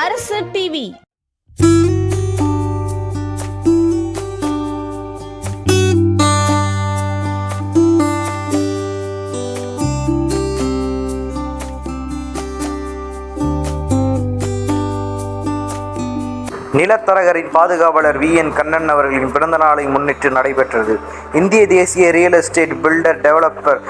அரசு டிவி நிலத்தரகரின் பாதுகாவலர் வி. என். கண்ணன் அவர்களின் பிறந்த நாளை முன்னிட்டு நடைபெற்றது. இந்திய தேசிய ரியல் எஸ்டேட் பில்டர் டெவலப்பர்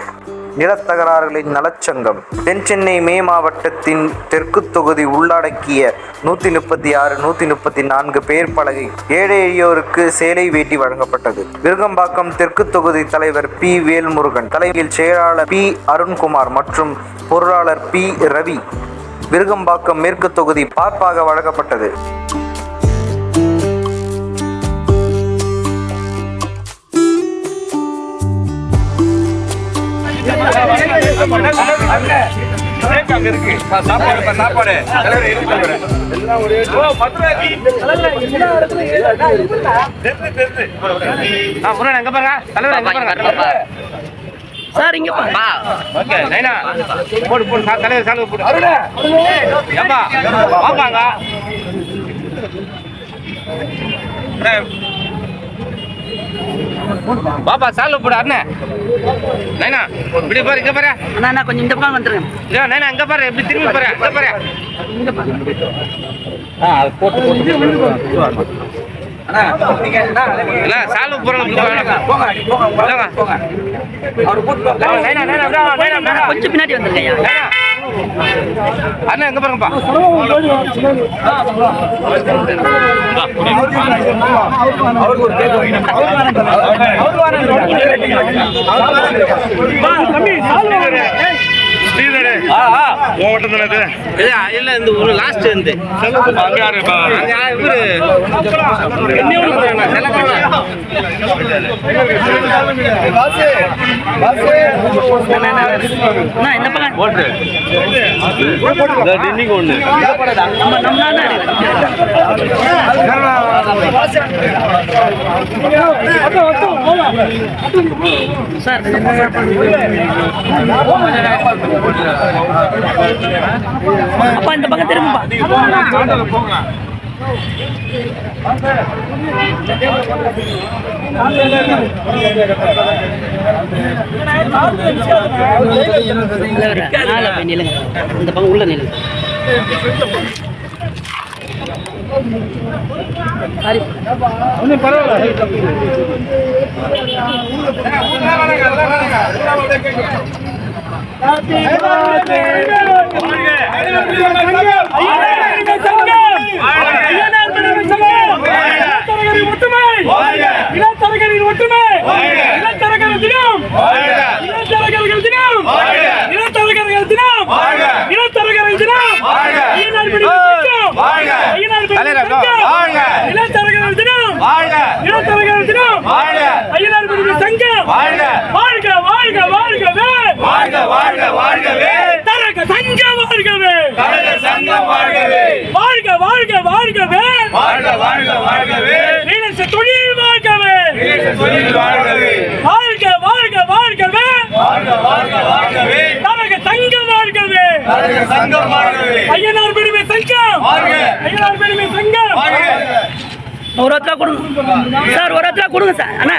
நிலத்தகராறுகளின் நலச்சங்கம். தென் சென்னை மே மாவட்டத்தின் தெற்கு தொகுதி உள்ளடக்கிய நூற்றி முப்பத்தி ஆறு நூற்றி முப்பத்தி நான்கு பேர் பலகை ஏழை எளியோருக்கு சேலை வேட்டி வழங்கப்பட்டது. விருகம்பாக்கம் தெற்கு தொகுதி தலைவர் பி. வேல்முருகன் தலைமையில் செயலாளர் பி. அருண்குமார் மற்றும் பொருளாளர் பி. ரவி. விருகம்பாக்கம் மேற்கு தொகுதி பார்ப்பாக வழங்கப்பட்டது. அங்க இருக்கு சாப்பாடு சாப்பாடு ஓ பத்து ஆ முருகன் அங்க பாருங்க தலைவர் அங்க பாருங்க சார் இங்க பா ஓகே நைனா போடு போடு சா- தலைவர் சாலு போடு ஏப்பா வாப்பாங்க பாப்பா சாலு போடு அண்ணே நைனா இப்படி பாரு இங்க பாரு. அண்ணா அண்ணா கொஞ்சம் இந்த பக்கம் வந்துருங்க. இதோ நைனா அங்க பாரு எப்படி திரும்பி பாரு அங்க பாரு. இல்ல போறாங்க போங்க நைனா நைனா நைனா நைனா. கொஞ்சம் பின்னாடி வந்துருங்க ஐயா. நைனா. அண்ணா எங்க பாருங்கப்பா. இல்ல இல்ல இந்த ஒரு லாஸ்ட் வந்து. அங்க இவரு? என்னையோட போறாங்க. அண்ணா இந்த பக்கம். நம்ம நம்ம அண்ணா சார் அப்பா இந்த பக்கம் திரும்பப்பா. மேல இந்த பக்கம் உள்ள நில்லுங்க. சாரி இனத்தரகரின் ஒற்றுமை இனத்தரகர் தினம். இனத்தரகர்கள் தினம். இனத்தரகர்கள் தினம் இனத்தரகர்கள் தினம். சங்கம் ஐயனார் பிடிவு தலைவர், வாழ்க. இனத்தரகர்கள் தினம்! வாழ்க! இனத்தரகர்கள் தினம்! வாழ்க. ஐயனார் பிடிவு சங்கம் வாழ்க. வாழ்க வாழ்க வாழ்கவே! வாழ்க வாழ்க வாழ்கவே! தரக சங்கம் வாழ்கவே! கழக சங்கம் வாழ்கவே! வாழ்க வாழ்க வாழ்கவே! வாழ்க வாழ்க வாழ்கவே! நீலச தொழில் வாழ்கவே! இயேசு தொழில் வாழ்கவே! வாழ்க வாழ்க வாழ்கவே! வாழ்க வாழ்க வாழ்கவே! தரக சங்கம் வாழ்கவே கழக சங்கம் வாழ்கவே ஐயனார் பிடிவு சங்கம். ஐயனார் பிடிவு சங்கம். ஒரு இடத்துல கொடுங்க. சார் ஒரு இடத்துல கொடுங்க சார். அண்ணா.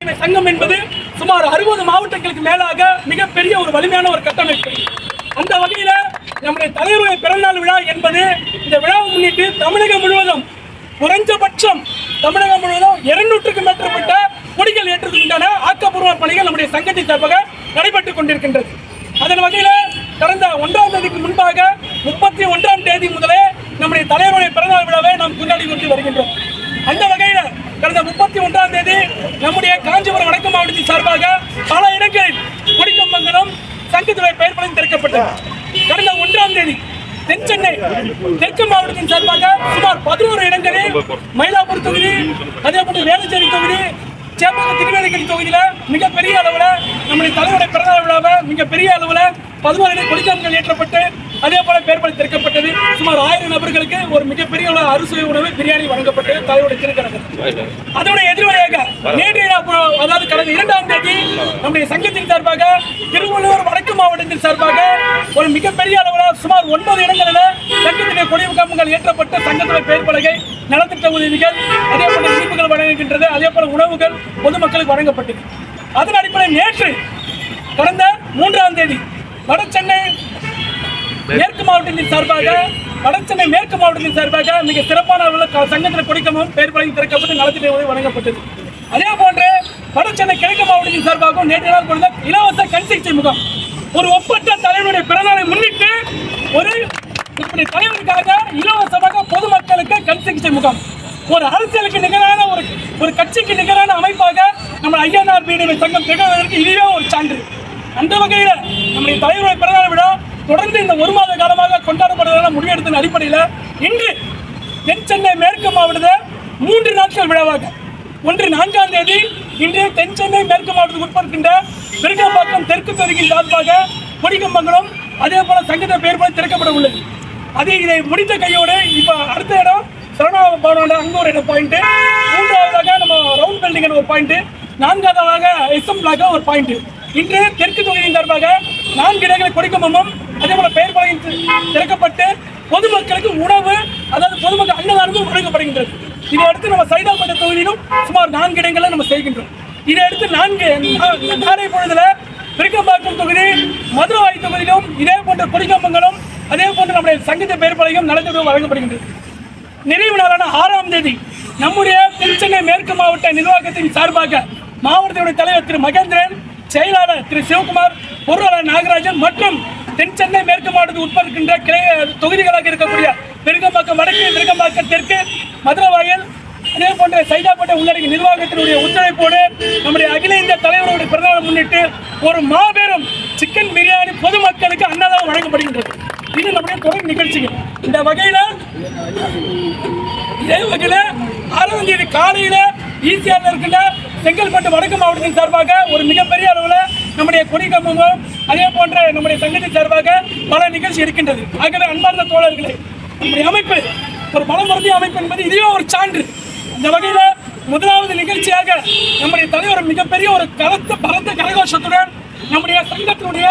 சங்கம் என்பது சுமார் அறுபது மாவட்டங்களுக்கு மேலாக மிகப்பெரிய ஒரு வலிமையான ஒரு கட்டமைப்பு. அந்த வகையில் நம்முடைய தலைவருடைய பிறந்தநாள் விழா என்பது இந்த விழாவை முன்னிட்டு தமிழகம் முழுவதும் குறைஞ்சபட்சம் தமிழகம் முழுவதும் இருநூற்றுக்கும் மேற்பட்ட கொடிகள் ஏற்றுவதற்கான ஆக்கப்பூர்வ பணிகள் நம்முடைய சங்கத்தின் சார்பாக நடைபெற்றுக் கொண்டிருக்கின்றது. அதன் வகையில் கடந்த ஒன்றாம் தேதிக்கு முன்பாக முப்பத்தி ஒன்றாம் தேதி முதலே நம்முடைய தலைவருடைய பிறந்தநாள் விழாவை நாம் கொண்டாடி கொண்டு வருகின்றோம். அந்த வகையில் கடந்த முப்பத்தி ஒன்றாம் தேதி நம்முடைய காஞ்சிபுரம் வடக்கு மாவட்டத்தின் சார்பாக பல சங்கத்துடைய பெயர் பலன் திறக்கப்பட்டது கடந்த ஒன்றாம் தேதி தென் சென்னை தெற்கு மாவட்டத்தின் சார்பாக சுமார் பதினோரு இடங்களில் மயிலாப்பூர் தொகுதி அதே போன்று வேளச்சேரி தொகுதி சேப்பாங்க திருவேலிக்கணி தொகுதியில மிகப்பெரிய அளவுல நம்முடைய தலைவருடைய பிறந்தநாள் விழாவை மிகப்பெரிய அளவுல பதினோரு இடம் கொடிக்காம்கள் ஏற்றப்பட்டு அதே போல பேர்பலி திறக்கப்பட்டது சுமார் ஆயிரம் நபர்களுக்கு ஒரு மிகப்பெரிய ஒரு அறுசுவை உணவு பிரியாணி வழங்கப்பட்டது தலைவருடைய திருக்கரங்கள். அதோட எதிர்வரையாக நேற்று அதாவது கடந்த இரண்டாம் தேதி நம்முடைய சங்கத்தின் சார்பாக திருவள்ளுவர் வடக்கு மாவட்டத்தின் சார்பாக ஒரு மிகப்பெரிய அளவில் சுமார் ஒன்பது இடங்களில் சங்கத்தினுடைய கொடிவு கம்பங்கள் ஏற்றப்பட்டு சங்கத்துடைய பெயர் பலகை நலத்திட்ட உதவிகள் அதே போல இனிப்புகள் வழங்குகின்றது அதே போல உணவுகள் பொதுமக்களுக்கு வழங்கப்பட்டது. அதன் அடிப்படையில் நேற்று கடந்த மூன்றாம் தேதி வட சென்னை மேற்கு மாவட்டத்தின் சார்பாக வடசென்னை மேற்கு மாவட்டத்தின் சார்பாக மிக சிறப்பான அளவில் க- சங்கத்தில் கொடுக்கவும் பெயர் பலகை திறக்கப்பட்டு நலத்திட்ட உதவி வழங்கப்பட்டது. அதே போன்று வடசென்னை கிழக்கு மாவட்டத்தின் சார்பாகவும் நேற்று நாள் கொடுத்த இலவச கண் சிகிச்சை முகாம். ஒரு ஒப்பற்ற தலைவருடைய பிறநாளை முன்னிட்டு ஒரு இப்படி தலைவருக்காக இலவசமாக பொதுமக்களுக்கு கண் சிகிச்சை முகாம். ஒரு அரசியலுக்கு நிகரான ஒரு ஒரு கட்சிக்கு நிகரான அமைப்பாக நம்ம ஐஎன்ஆர் பிடிவி சங்கம் திகழ்வதற்கு இதுவே ஒரு சான்று. அந்த வகையில் நம்முடைய தலைவருடைய பிறந்தநாள் விழா தொடர்ந்து இந்த ஒரு மாத காலமாக கொண்டாடப்படுவதான முடிவெடுத்தின் அடிப்படையில் இன்று தென் சென்னை மேற்கு மாவட்டத்தில் மூன்று நாட்கள் விழாவாக ஒன்று நான்காம் தேதி இன்று தென் சென்னை மேற்கு மாவட்டத்துக்கு உட்படுகின்ற விருகம்பாக்கம் தெற்கு தொகுதியின் சார்பாக கொடிக்கம்பங்களும் அதே போல சங்கீத பெயர் திறக்கப்பட உள்ளது. அது இதை முடித்த கையோடு இப்போ அடுத்த இடம் சரவணா பவனோட அங்கே ஒரு இடம் பாயிண்ட் மூன்றாவதாக நம்ம ரவுண்ட் பில்டிங் ஒரு பாயிண்ட் நான்காவதாக எஸ்எம் பிளாக ஒரு பாயிண்ட் இன்று தெற்கு தொகுதியின் சார்பாக நான்கு இடங்களை கொடிக்கம்பமும் அதே போல பெயர் திறக்கப்பட்டு பொதுமக்களுக்கு உணவு அதாவது பொதுமக்கள் அன்னதானமும் வழங்கப்படுகின்றது. இதை அடுத்து நம்ம சைதாப்பட்ட தொகுதியிலும் சுமார் நான்கு இடங்களில் நம்ம செய்கின்றோம். இதை அடுத்து நான்கு நாளை பொழுதுல விருக்கம்பாக்கம் தொகுதி மதுரவாய் தொகுதியிலும் இதே போன்ற கொடிக்கம்பங்களும் அதே போன்று நம்முடைய சங்கீத பெயர் பலகையும் நலத்திட்டம் வழங்கப்படுகின்றது. நிறைவு நாளான ஆறாம் தேதி நம்முடைய திருச்சென்னை மேற்கு மாவட்ட நிர்வாகத்தின் சார்பாக மாவட்டத்தினுடைய தலைவர் திரு மகேந்திரன் செயலாளர் திரு சிவகுமார் பொருளாளர் நாகராஜன் மற்றும் தென் சென்னை மேற்கு மாவட்டத்தில் உட்படுகின்ற கிளை தொகுதிகளாக இருக்கக்கூடிய விருகம்பாக்கம் வடக்கு விருகம்பாக்கம் தெற்கு மதுரவாயல் அதே போன்ற சைதாப்பேட்டை உள்ளடங்கிய நிர்வாகத்தினுடைய ஒத்துழைப்போடு நம்முடைய அகில இந்திய தலைவருடைய பிறந்தநாளை முன்னிட்டு ஒரு மாபெரும் சிக்கன் பிரியாணி பொதுமக்களுக்கு அன்னதானம் வழங்கப்படுகின்றது. இது நம்முடைய தொடர் நிகழ்ச்சிகள். இந்த வகையில் இதே வகையில் ஆறாம் தேதி காலையில் ஈஸியாக இருக்கின்ற செங்கல்பட்டு வடக்கு மாவட்டத்தின் சார்பாக ஒரு மிகப்பெரிய அளவில் நம்முடைய கொடி கம்பமும் அதே போன்ற நம்முடைய சங்கத்தின் சார்பாக பல நிகழ்ச்சி இருக்கின்றது. ஆகவே அன்பார்ந்த தோழர்களே நம்முடைய அமைப்பு ஒரு பலமருந்திய அமைப்பு என்பது இதுவே ஒரு சான்று. இந்த வகையில் முதலாவது நிகழ்ச்சியாக நம்முடைய தலைவர் மிகப்பெரிய ஒரு கலத்த பலத்த கரகோஷத்துடன் நம்முடைய சங்கத்தினுடைய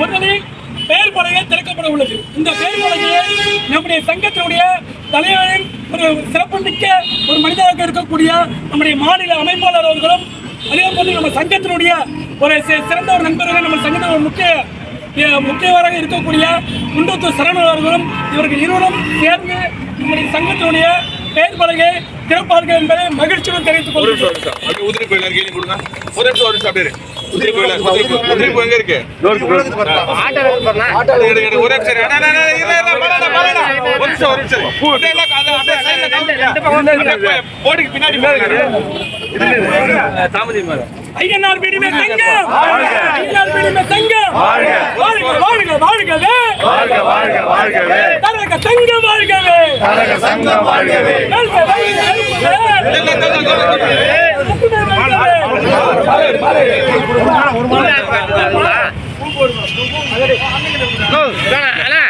முதலில் பெயர் பலகை திறக்கப்பட உள்ளது. இந்த பெயர் பலகையை நம்முடைய சங்கத்தினுடைய தலைவரின் ஒரு சிறப்புமிக்க ஒரு மனிதராக இருக்கக்கூடிய நம்முடைய மாநில அமைப்பாளர் அவர்களும் அதே போது நம்ம சங்கத்தினுடைய ஒரு சிறந்த ஒரு நண்பர்கள் நம்ம சங்கத்தின் ஒரு முக்கிய முக்கியவராக இருக்கக்கூடிய குண்டத்தூர் சரணன் அவர்களும் இவர்கள் இருவரும் சேர்ந்து நம்முடைய சங்கத்தினுடைய பெயர் பலகை திறப்பார்கள் என்பதை மகிழ்ச்சியுடன் தெரிவித்துக் கொள்கிறேன் உதிரி கொடுங்க. ஒரு நிமிஷம் ஒரு இரு. உதிரி கோயிலர் உதிரி கோ- உதிரி கோ எங்க இருக்கு? ஒரே நிமிஷம். ஒரு போடிக்கு பின்னாடி போடுங்க. ஐயனார் பிடிமே சங்கம். ஐயனார் பிடிமே சங்கம். வாழ்க. வாழ்க வாழ்கவே. வாழ்க வாழ்க வாழ்கவே. தரக சங்கம் வாழ்கவே. கனக சங்கம் வாழ்கவே. வெல்க, வெல்க, வெல்க. இல்ல, இல்ல, இல்ல, இல்ல, இல்ல. வெல்கவே, வெல்கவே. அண்ணா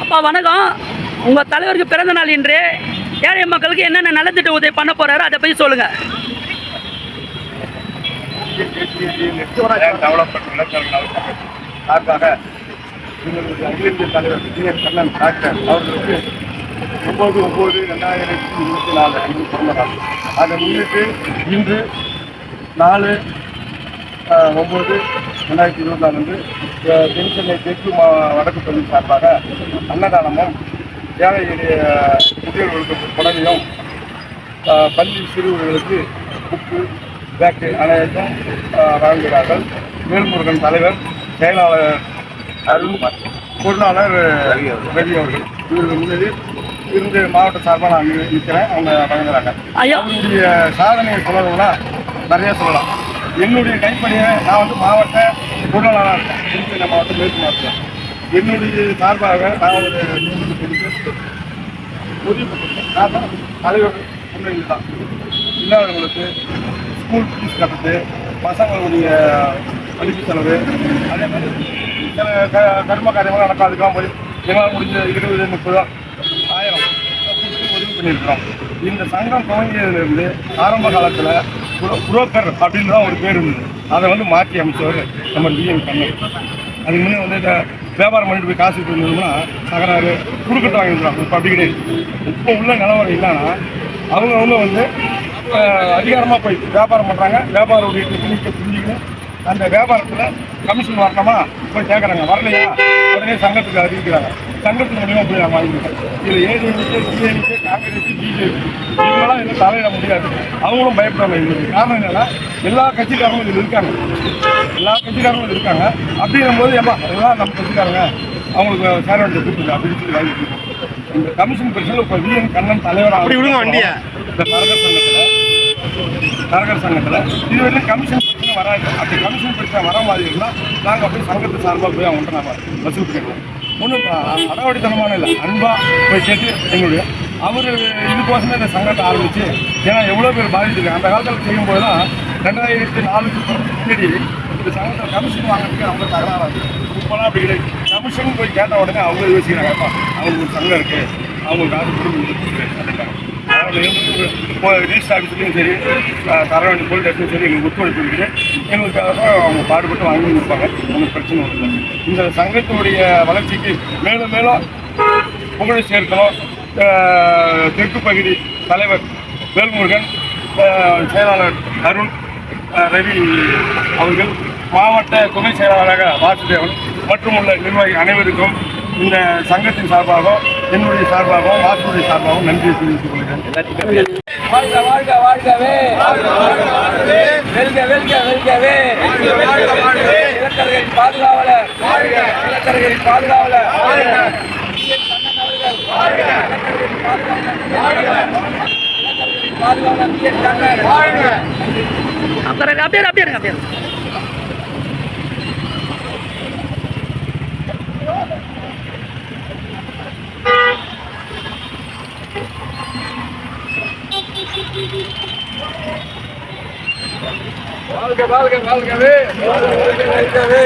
அப்பா வணக்கம் உங்கள் தலைவருக்கு பிறந்த நாள் இன்று ஏழை மக்களுக்கு என்னென்ன நலத்திட்ட உதவி பண்ண போகிறாரோ அதை பற்றி சொல்லுங்க. சார்பாக எங்களுடைய அகில இந்திய தலைவர் விஜயன் கண்ணன் டாக்டர் அவர்களுக்கு ஒன்பது ஒம்பது ரெண்டாயிரத்தி இருபத்தி நாலு அன்று பிறந்த அதை முன்னிட்டு இன்று நாலு ஒம்பது ரெண்டாயிரத்தி இருபத்தி நாலு அன்று தென் சென்னை தெற்கு மா வடக்கு பகுதி சார்பாக அன்னதானமும் ஏழை எளிய முதியோர்களுக்கு புடவையும் பள்ளி சிறுவர்களுக்கு புக்கு பேக்கு அனைத்தும் வழங்குகிறார்கள். வேல்முருகன் தலைவர் செயலாளர் அருள்குமார் பொருளாளர் ரவி அவர்கள். இவர்கள் முன்னிலையில் இருந்து மாவட்ட சார்பாக நான் நிற்கிறேன். அவங்க வழங்குறாங்க. ஐயா. அவருடைய சாதனையை சொல்லணும்னா நிறைய சொல்லலாம். என்னுடைய கைப்பணியை நான் வந்து மாவட்ட பொருளாளராக இருக்கேன் திருச்சி மாவட்டம் மேற்கு மாவட்டம் என்னுடைய சார்பாக நான் ஒரு உதவி பண்ணிருக்கேன் காரணம் தலைவர் தான் இல்லாதவங்களுக்கு ஸ்கூல் ஃபீஸ் கட்டுறது பசங்களுடைய படிப்பு செலவு அதே மாதிரி சில க கர்ம காரியங்கள் நடக்காதுக்காக போய் எங்களால் முடிஞ்ச இருபது முப்பது ஆயிரம் உதவி பண்ணியிருக்கிறோம். இந்த சங்கம் துவங்கியதிலிருந்து ஆரம்ப காலத்தில் புரோக்கர் அப்படின்ற ஒரு பேர் இருந்தது. அதை வந்து மாற்றி அமைச்சவர் நம்ம டிஎம் கண்ணன். அதுக்கு முன்னே வந்து இந்த வியாபாரம் பண்ணிட்டு போய் காசு இருந்தோம்னா தகராறு கொடுக்கட்டு வாங்கிடுறாங்க இப்போ அப்படி கிடையாது இப்போ உள்ள நிலவரம் இல்லைன்னா அவங்க அவங்க வந்து அதிகாரமாக போய் வியாபாரம் பண்ணுறாங்க வியாபாரம் டெக்னிக்கை புரிஞ்சுக்கணும். அந்த வியாபாரத்தில் கமிஷன் வரணுமா? போய் கேட்குறாங்க வரலையா? உடனே சங்கத்துக்கு அறிவிக்கிறாங்க. சங்கத்து மூலியமாக போய் நாங்கள் வாங்கிக்கிறோம் இதில் ஏடிஎம்கே டிஎம்கே காங்கிரஸ் பிஜேபி இவங்களாம் இதில் தலையிட முடியாது. அவங்களும் பயப்படுறாங்க எங்களுக்கு காரணம் என்னன்னா எல்லா கட்சிக்காரங்களும் இதில் இருக்காங்க. எல்லா கட்சிக்காரங்களும் இருக்காங்க. அப்படிங்கும் போது ஏமா எல்லாம் நம்ம கட்சிக்காரங்க. அவங்களுக்கு சேர வேண்டிய கூப்பிட்டு அப்படின்னு சொல்லி வாங்கி. இந்த கமிஷன் பிரச்சனை இப்போ விஎன் கண்ணன் தலைவராக அப்படி விடுங்க வண்டியை. இந்த தரகர் சங்கத்தில் தரகர் சங்கத்தில் இதுவரையிலும் கமிஷன் பிரச்சனை வராது அப்படி கமிஷன் பிரச்சனை வர மாதிரி இருந்தால் நாங்கள் அப்படியே சங்கத்து சார்பாக போய் அவங்கள்ட்ட நம்ம வசூல் பண்ணிடுவோம். ஒன்றும் அடவடித்தனமான இல்லை. அன்பாக போய் கேட்டு எங்களுடைய அவர் இதுக்கோசமே இந்த சங்கத்தை ஆரம்பித்து ஏன்னா எவ்வளோ பேர் பாதிச்சிருக்காங்க. அந்த காலத்தில் செய்யும்போதெல்லாம் ரெண்டாயிரத்தி நாலுக்கு முன்னாடி இந்த சங்கத்தில் கமிஷன் வாங்குறதுக்கு அவங்க தகராறு இப்போலாம் அப்படி கிடையாது. கமிஷன் போய் கேட்ட உடனே அவங்க யோசிக்கிறாங்க அவங்களுக்கு ஒரு சங்கம் இருக்குது அவங்களுக்கு காசு கொடுக்க ரிஜிஸ்டர் ஆஃபீஸ்லையும் சரி அஹ், தரவேண்டிய போலீஸ் ஸ்டேஷனும் சரி எங்களுக்கு ஒத்துழைப்பு இருக்குது. எங்களுக்காக அவங்க பாடுபட்டு வாங்கி கொடுப்பாங்க. ஒன்றும் பிரச்சனை வருது இந்த சங்கத்தினுடைய வளர்ச்சிக்கு மேலும் மேலும் புகழை சேர்க்கணும். தெற்கு பகுதி தலைவர் வேல்முருகன் செயலாளர் அருண் ரவி அவர்கள் மாவட்ட துணை செயலாளராக வாசுதேவன் மற்றும் உள்ள நிர்வாகி அனைவருக்கும் இந்த சங்கத்தின் சார்பாகவும் என்னுடைய சார்பாகவும் வாசுடைய சார்பாகவும் நன்றியை தெரிவித்துக் கொள்கிறேன். வாழ்க வாழ்க வாழ்கவே. வெல்க வெல்க வெல்கவே. இலக்கர்களின் பாதுகாவலர் இலக்கர்களின் பாதுகாவலர் பாதுகாவலர் அப்படியே அப்படியே அப்படியே வாழ்க வாழ்க வாழ்கவே வெல்கவே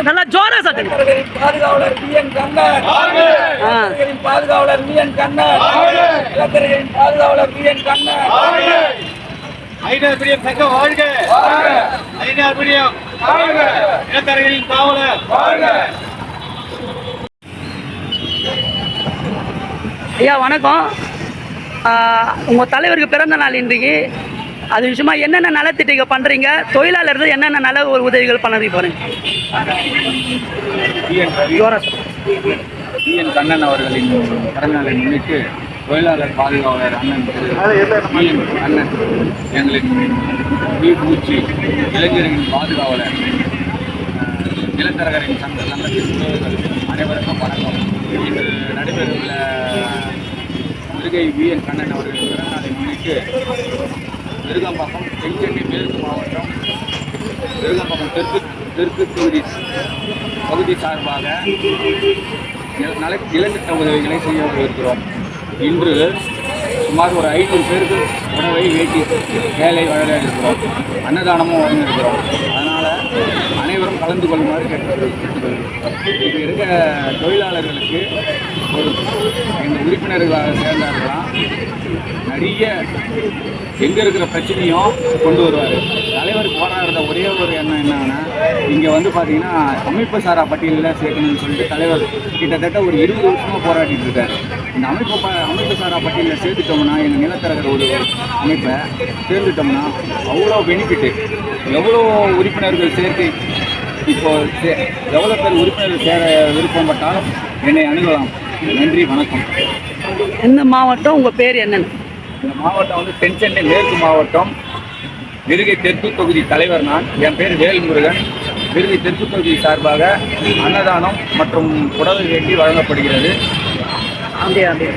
நல்லா ஜோரா இலக்கர்களின் பாதுகாவலர் வி. என். கண்ணன் பாதுகாவலர் வி. என். கண்ணன் பாதுகாவலர் வி. என். கண்ணன் ஐநாபிரியம் சங்கம் வாழ்க ஐநாபிரியம் இனத்தரகளின் காவலர் ஐயா வணக்கம் ஆஹ், உங்க தலைவருக்கு பிறந்த நாள் இன்றைக்கு அது விஷயமா என்னென்ன நலத்திட்டங்கள் பண்ணுறீங்க தொழிலாளர்கள் என்னென்ன நல ஒரு உதவிகள் பண்ணுறீங்க போறீங்க ஜோரா கண்ணன் அவர்களின் பிறந்தநாளை முன்னிட்டு தொழிலாளர் பாதுகாவலர் அண்ணன் திரு பிஎன் எங்களின் பூச்சி இளைஞர்களின் பாதுகாவலர் இளந்தரகரின் சங்க சங்கத்தின் உறவுகள் அனைவருக்கும் வணக்கம். இன்று நடைபெறவுள்ள திருகை பிஎன் கண்ணன் அவர்களின் பிறந்தநாளை முன்னிட்டு விருகம்பாக்கம் தென்சென்னை மேற்கு மாவட்டம் விருகம்பாக்கம் தெற்கு தெற்கு தொகுதி பகுதி சார்பாக நில- நல நிலத்திட்ட உதவிகளை செய்ய இருக்கிறோம் இன்று சுமார் ஒரு ஐநூறு பேருக்கு உணவை வேட்டி வேலை வழங்க இருக்கிறோம். அன்னதானமும் வழங்க இருக்கிறோம். அதனால் அனைவரும் கலந்து கொள்ளுமாறு கேட்டுக்கொள்கிறோம். இப்போ இருக்க தொழிலாளர்களுக்கு ஒரு எங்கள் உறுப்பினர்களாக சேர்ந்தார்களாம் நிறைய எங்கே இருக்கிற பிரச்சனையும் கொண்டு வருவார். தலைவர் போராடுற ஒரே ஒரு எண்ணம் என்னன்னா இங்கே வந்து பார்த்தீங்கன்னா அமைப்பு சாரா பட்டியலில் சேர்க்கணும்னு சொல்லிட்டு தலைவர் கிட்டத்தட்ட ஒரு இருபது வருஷமாக போராடிட்டு இருக்காரு. இந்த அமைப்பு ப அமைப்பு சாரா பட்டியலில் சேர்த்துட்டோம்னா எங்கள் நிலத்தரகர் ஒரு அமைப்பை சேர்ந்துட்டோம்னா அவ்வளோ பெனிஃபிட்டு எவ்வளோ உறுப்பினர்கள் சேர்க்கை இப்போ சே எவ்வளோ பேர் உறுப்பினர்கள் சேர விருப்பப்பட்டாலும் என்னை அணுகலாம். நன்றி வணக்கம். எந்த மாவட்டம் உங்க பேர் என்னன்னு? இந்த மாவட்டம் வந்து தென் சென்னை மேற்கு மாவட்டம். நெருகை தெற்கு தொகுதி தலைவர் நான். என் பேர் வேல்முருகன். விருது தெற்கு பகுதி சார்பாக அன்னதானம் மற்றும் புடவை வேண்டி வழங்கப்படுகிறது. அப்படியே அப்படியே.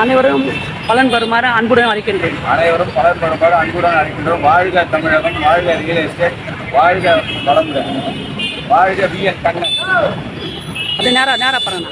அனைவரும் பலன் பெறுமாறு அன்புடன் அளிக்கின்றேன் அனைவரும் பலர் பலப்பாடு அன்புடன் அழைக்கின்றோம். வாழ்க தமிழகம் வாழ்க ரியல் எஸ்டேட் வாழ்க வளமுடன். வாழ்க வி என் கண்ணன். அது நேரா நேரா பாருங்க